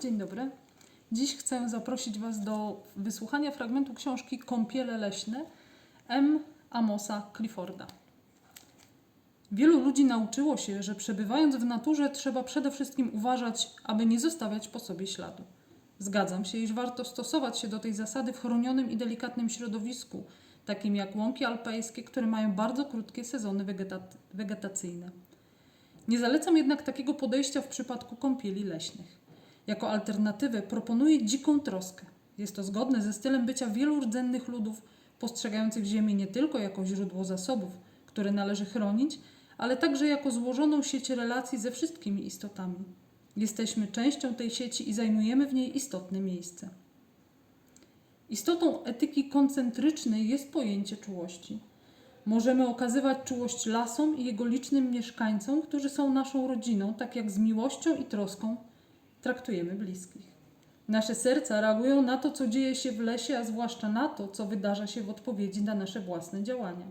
Dzień dobry. Dziś chcę zaprosić Was do wysłuchania fragmentu książki Kąpiele leśne M. Amosa Clifforda. Wielu ludzi nauczyło się, że przebywając w naturze trzeba przede wszystkim uważać, aby nie zostawiać po sobie śladu. Zgadzam się, iż warto stosować się do tej zasady w chronionym i delikatnym środowisku, takim jak łąki alpejskie, które mają bardzo krótkie sezony wegeta- wegetacyjne. Nie zalecam jednak takiego podejścia w przypadku kąpieli leśnych. Jako alternatywę proponuję dziką troskę. Jest to zgodne ze stylem bycia wielu rdzennych ludów postrzegających Ziemię nie tylko jako źródło zasobów, które należy chronić, ale także jako złożoną sieć relacji ze wszystkimi istotami. Jesteśmy częścią tej sieci i zajmujemy w niej istotne miejsce. Istotą etyki koncentrycznej jest pojęcie czułości. Możemy okazywać czułość lasom i jego licznym mieszkańcom, którzy są naszą rodziną, tak jak z miłością i troską traktujemy bliskich. Nasze serca reagują na to, co dzieje się w lesie, a zwłaszcza na to, co wydarza się w odpowiedzi na nasze własne działania.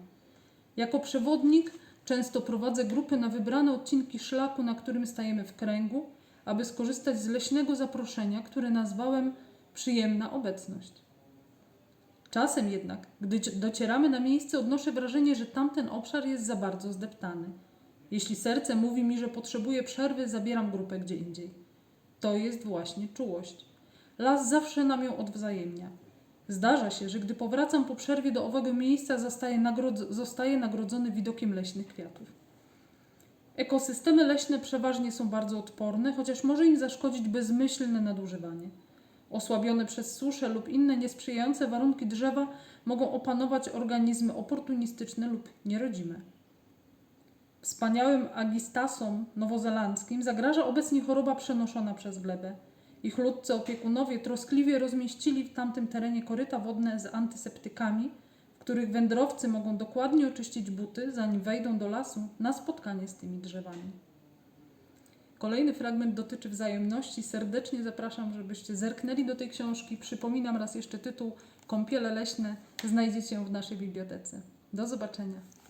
Jako przewodnik często prowadzę grupy na wybrane odcinki szlaku, na którym stajemy w kręgu, aby skorzystać z leśnego zaproszenia, które nazwałem przyjemna obecność. Czasem jednak, gdy cie- docieramy na miejsce, odnoszę wrażenie, że tamten obszar jest za bardzo zdeptany. Jeśli serce mówi mi, że potrzebuje przerwy, zabieram grupę gdzie indziej. To jest właśnie czułość. Las zawsze nam ją odwzajemnia. Zdarza się, że gdy powracam po przerwie do owego miejsca, zostaję, nagrodz- nagrodzony widokiem leśnych kwiatów. Ekosystemy leśne przeważnie są bardzo odporne, chociaż może im zaszkodzić bezmyślne nadużywanie. Osłabione przez suszę lub inne niesprzyjające warunki drzewa mogą opanować organizmy oportunistyczne lub nierodzime. Wspaniałym agistasom nowozelandzkim zagraża obecnie choroba przenoszona przez glebę. Ich ludcy opiekunowie troskliwie rozmieścili w tamtym terenie koryta wodne z antyseptykami, w których wędrowcy mogą dokładnie oczyścić buty, zanim wejdą do lasu na spotkanie z tymi drzewami. Kolejny fragment dotyczy wzajemności. Serdecznie zapraszam, żebyście zerknęli do tej książki. Przypominam raz jeszcze tytuł Kąpiele leśne znajdziecie ją w naszej bibliotece. Do zobaczenia.